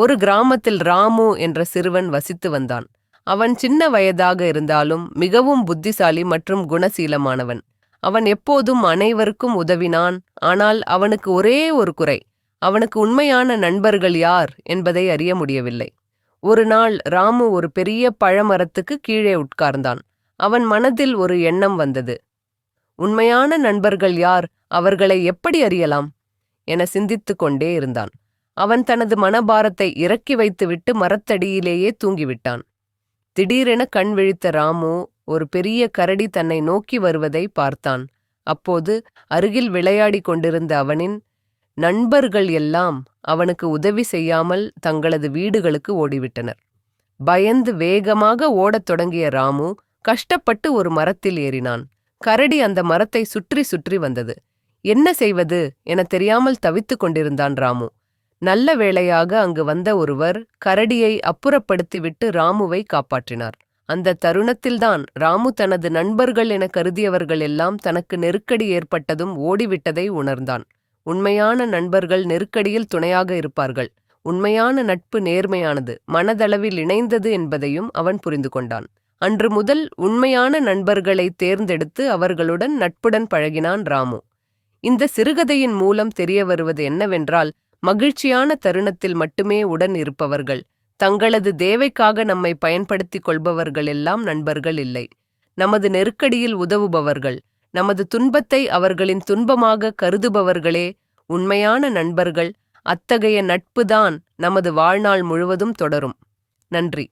ஒரு கிராமத்தில் ராமு என்ற சிறுவன் வசித்து வந்தான். அவன் சின்ன வயதாக இருந்தாலும் மிகவும் புத்திசாலி மற்றும் குணசீலமானவன். அவன் எப்போதும் அனைவருக்கும் உதவினான் ஆனால் அவனுக்கு ஒரே ஒரு குறை. அவனுக்கு உண்மையான நண்பர்கள் யார் என்பதை அறிய முடியவில்லை. ஒரு நாள் ராமு ஒரு பெரிய பழமரத்துக்கு கீழே உட்கார்ந்தான். அவன் மனதில் ஒரு எண்ணம் வந்தது. உண்மையான நண்பர்கள் யார்? அவர்களை எப்படி அறியலாம்? என சிந்தித்துக் கொண்டே இருந்தான். அவன் தனது மனபாரத்தை இறக்கி வைத்துவிட்டு மரத்தடியிலேயே தூங்கிவிட்டான். திடீரென கண் விழித்த ராமு ஒரு பெரிய கரடி தன்னை நோக்கி வருவதை பார்த்தான். அப்போது அருகில் விளையாடிக் கொண்டிருந்த அவனின் நண்பர்கள் எல்லாம் அவனுக்கு உதவி செய்யாமல் தங்களது வீடுகளுக்கு ஓடிவிட்டனர். பயந்து வேகமாக ஓடத் தொடங்கிய ராமு கஷ்டப்பட்டு ஒரு மரத்தில் ஏறினான். கரடி அந்த மரத்தை சுற்றி சுற்றி வந்தது. என்ன செய்வது? என தெரியாமல் தவித்துக் கொண்டிருந்தான் ராமு. நல்ல வேளையாக அங்கு வந்த ஒருவர் கரடியை அப்புறப்படுத்திவிட்டு ராமுவை காப்பாற்றினார். அந்த தருணத்தில்தான் ராமு தனது நண்பர்கள் என கருதியவர்கள் எல்லாம் தனக்கு நெருக்கடி ஏற்பட்டதும் ஓடிவிட்டதை உணர்ந்தான். உண்மையான நண்பர்கள் நெருக்கடியில் துணையாக இருப்பார்கள். உண்மையான நட்பு நேர்மையானது மனதளவில் இணைந்தது என்பதையும் அவன் புரிந்து கொண்டான். அன்று முதல் உண்மையான நண்பர்களை தேர்ந்தெடுத்து அவர்களுடன் நட்புடன் பழகினான் ராமு. இந்த சிறுகதையின் மூலம் தெரிய வருவது என்னவென்றால் மகிழ்ச்சியான தருணத்தில் மட்டுமே உடன் இருப்பவர்கள். தங்களது தேவைக்காக நம்மை பயன்படுத்திக் கொள்பவர்கள் எல்லாம் நண்பர்கள் இல்லை. நமது நெருக்கடியில் உதவுபவர்கள் நமது துன்பத்தை அவர்களின் துன்பமாக கருதுபவர்களே உண்மையான நண்பர்கள். அத்தகைய நட்புதான் நமது வாழ்நாள் முழுவதும் தொடரும். நன்றி.